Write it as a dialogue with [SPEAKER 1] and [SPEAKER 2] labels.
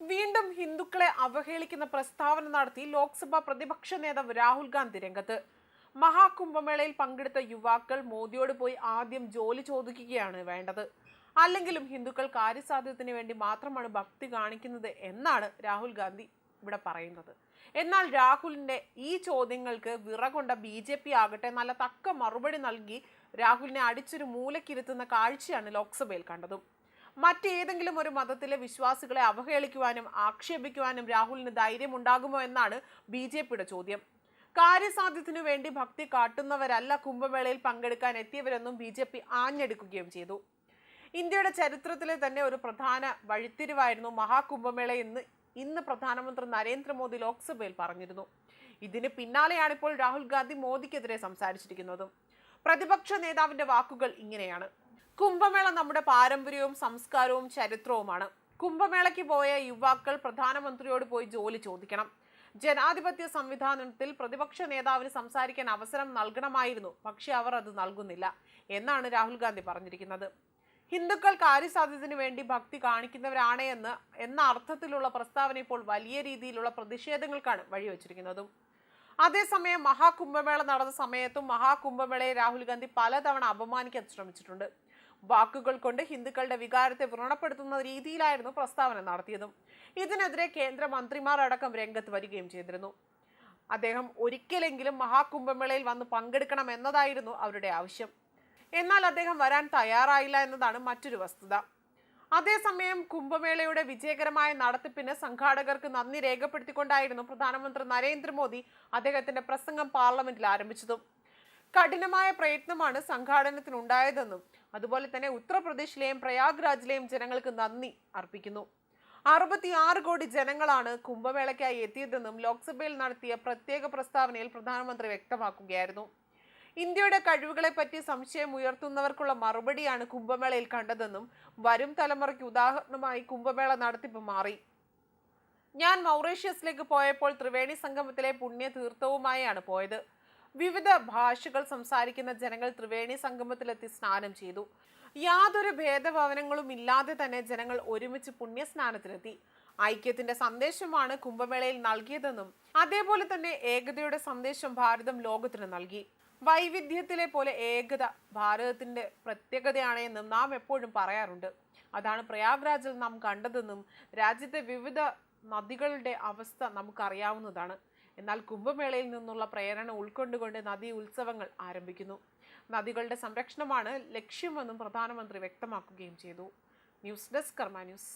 [SPEAKER 1] വീണ്ടും ഹിന്ദുക്കളെ അവഹേളിക്കുന്ന പ്രസ്താവന നടത്തി ലോക്സഭാ പ്രതിപക്ഷ നേതാവ് രാഹുൽ ഗാന്ധി രംഗത്ത്. മഹാകുംഭമേളയിൽ പങ്കെടുത്ത യുവാക്കൾ മോദിയോട് പോയി ആദ്യം ജോലി ചോദിക്കുകയാണ് വേണ്ടത്. അല്ലെങ്കിലും ഹിന്ദുക്കൾ കാര്യസാധ്യത്തിന് വേണ്ടി മാത്രമാണ് ഭക്തി കാണിക്കുന്നത് എന്നാണ് രാഹുൽ ഗാന്ധി ഇവിടെ പറയുന്നത്. എന്നാൽ രാഹുലിന്റെ ഈ ചോദ്യങ്ങൾക്ക് വിറകൊണ്ട ബി ജെ പി ആകട്ടെ നല്ല തക്ക മറുപടി നൽകി രാഹുലിനെ അടിച്ചൊരു മൂലക്കിരുത്തുന്ന കാഴ്ചയാണ് ലോക്സഭയിൽ കണ്ടതും. മറ്റേതെങ്കിലും ഒരു മതത്തിലെ വിശ്വാസികളെ അവഹേളിക്കുവാനും ആക്ഷേപിക്കുവാനും രാഹുലിന് ധൈര്യം ഉണ്ടാകുമോ എന്നാണ് ബി ജെ പിയുടെ ചോദ്യം. കാര്യസാധ്യത്തിനു വേണ്ടി ഭക്തി കാട്ടുന്നവരല്ല കുംഭമേളയിൽ പങ്കെടുക്കാൻ എത്തിയവരെന്നും ബി ജെ പി ആഞ്ഞെടുക്കുകയും ചെയ്തു. ഇന്ത്യയുടെ ചരിത്രത്തിലെ തന്നെ ഒരു പ്രധാന വഴിത്തിരിവായിരുന്നു മഹാകുംഭമേള എന്ന് ഇന്ന് പ്രധാനമന്ത്രി നരേന്ദ്രമോദി ലോക്സഭയിൽ പറഞ്ഞിരുന്നു. ഇതിന് പിന്നാലെയാണ് ഇപ്പോൾ രാഹുൽ ഗാന്ധി മോദിക്കെതിരെ സംസാരിച്ചിരിക്കുന്നതും. പ്രതിപക്ഷ നേതാവിന്റെ വാക്കുകൾ ഇങ്ങനെയാണ്. കുംഭമേള നമ്മുടെ പാരമ്പര്യവും സംസ്കാരവും ചരിത്രവുമാണ്. കുംഭമേളയ്ക്ക് പോയ യുവാക്കൾ പ്രധാനമന്ത്രിയോട് പോയി ജോലി ചോദിക്കണം. ജനാധിപത്യ സംവിധാനത്തിൽ പ്രതിപക്ഷ നേതാവിന് സംസാരിക്കാൻ അവസരം നൽകണമായിരുന്നു. പക്ഷേ അവർ അത് നൽകുന്നില്ല എന്നാണ് രാഹുൽ ഗാന്ധി പറഞ്ഞിരിക്കുന്നത്. ഹിന്ദുക്കൾ കാര്യസാധ്യത്തിന് വേണ്ടി ഭക്തി കാണിക്കുന്നവരാണ് എന്ന് എന്ന അർത്ഥത്തിലുള്ള പ്രസ്താവന ഇപ്പോൾ വലിയ രീതിയിലുള്ള പ്രതിഷേധങ്ങൾക്കാണ് വഴിവെച്ചിരിക്കുന്നതും. അതേസമയം മഹാകുംഭമേള നടന്ന സമയത്തും മഹാകുംഭമേളയെ രാഹുൽ ഗാന്ധി പലതവണ അപമാനിക്കാൻ ശ്രമിച്ചിട്ടുണ്ട്. വാക്കുകൾ കൊണ്ട് ഹിന്ദുക്കളുടെ വികാരത്തെ വ്രണപ്പെടുത്തുന്ന രീതിയിലായിരുന്നു പ്രസ്താവന നടത്തിയതും. ഇതിനെതിരെ കേന്ദ്ര മന്ത്രിമാർ അടക്കം രംഗത്ത് വരികയും ചെയ്തിരുന്നു. അദ്ദേഹം ഒരിക്കലെങ്കിലും മഹാകുംഭമേളയിൽ വന്ന് പങ്കെടുക്കണം എന്നതായിരുന്നു അവരുടെ ആവശ്യം. എന്നാൽ അദ്ദേഹം വരാൻ തയ്യാറായില്ല എന്നതാണ് മറ്റൊരു വസ്തുത. അതേസമയം കുംഭമേളയുടെ വിജയകരമായ നടത്തിപ്പിന് സംഘാടകർക്ക് നന്ദി രേഖപ്പെടുത്തിക്കൊണ്ടായിരുന്നു പ്രധാനമന്ത്രി നരേന്ദ്രമോദി അദ്ദേഹത്തിന്റെ പ്രസംഗം പാർലമെന്റിൽ ആരംഭിച്ചതും. കഠിനമായ പ്രയത്നമാണ് സംഘാടനത്തിനുണ്ടായതെന്നും അതുപോലെ തന്നെ ഉത്തർപ്രദേശിലെയും പ്രയാഗ്രാജിലെയും ജനങ്ങൾക്ക് നന്ദി അർപ്പിക്കുന്നു. അറുപത്തിയാറ് കോടി ജനങ്ങളാണ് കുംഭമേളയ്ക്കായി എത്തിയതെന്നും ലോക്സഭയിൽ നടത്തിയ പ്രത്യേക പ്രസ്താവനയിൽ പ്രധാനമന്ത്രി വ്യക്തമാക്കുകയായിരുന്നു. ഇന്ത്യയുടെ കഴിവുകളെ പറ്റി സംശയം ഉയർത്തുന്നവർക്കുള്ള മറുപടിയാണ് കുംഭമേളയിൽ കണ്ടതെന്നും വരും തലമുറയ്ക്ക് ഉദാഹരണമായി കുംഭമേള നടത്തിപ്പ് മാറി. ഞാൻ മൗറീഷ്യസിലേക്ക് പോയപ്പോൾ ത്രിവേണി സംഗമത്തിലെ പുണ്യ തീർത്ഥവുമായാണ് പോയത്. വിവിധ ഭാഷകൾ സംസാരിക്കുന്ന ജനങ്ങൾ ത്രിവേണി സംഗമത്തിലെത്തി സ്നാനം ചെയ്തു. യാതൊരു ഭേദഭവനങ്ങളും ഇല്ലാതെ തന്നെ ജനങ്ങൾ ഒരുമിച്ച് പുണ്യസ്നാനത്തിലെത്തി. ഐക്യത്തിന്റെ സന്ദേശമാണ് കുംഭമേളയിൽ നൽകിയതെന്നും അതേപോലെ തന്നെ ഏകതയുടെ സന്ദേശം ഭാരതം ലോകത്തിന് നൽകി. വൈവിധ്യത്തിലെ പോലെ ഏകത ഭാരതത്തിന്റെ പ്രത്യേകതയാണ് എന്നും നാം എപ്പോഴും പറയാറുണ്ട്. അതാണ് പ്രയാഗ്രാജിൽ നാം കണ്ടതെന്നും രാജ്യത്തെ വിവിധ നദികളുടെ അവസ്ഥ നമുക്കറിയാവുന്നതാണ്. എന്നാൽ കുംഭമേളയിൽ നിന്നുള്ള പ്രേരണ ഉൾക്കൊണ്ടുകൊണ്ട് നദി ഉത്സവങ്ങൾ ആരംഭിക്കുന്നു. നദികളുടെ സംരക്ഷണമാണ് ലക്ഷ്യമെന്നും പ്രധാനമന്ത്രി വ്യക്തമാക്കുകയും ചെയ്തു. News desk Karma news.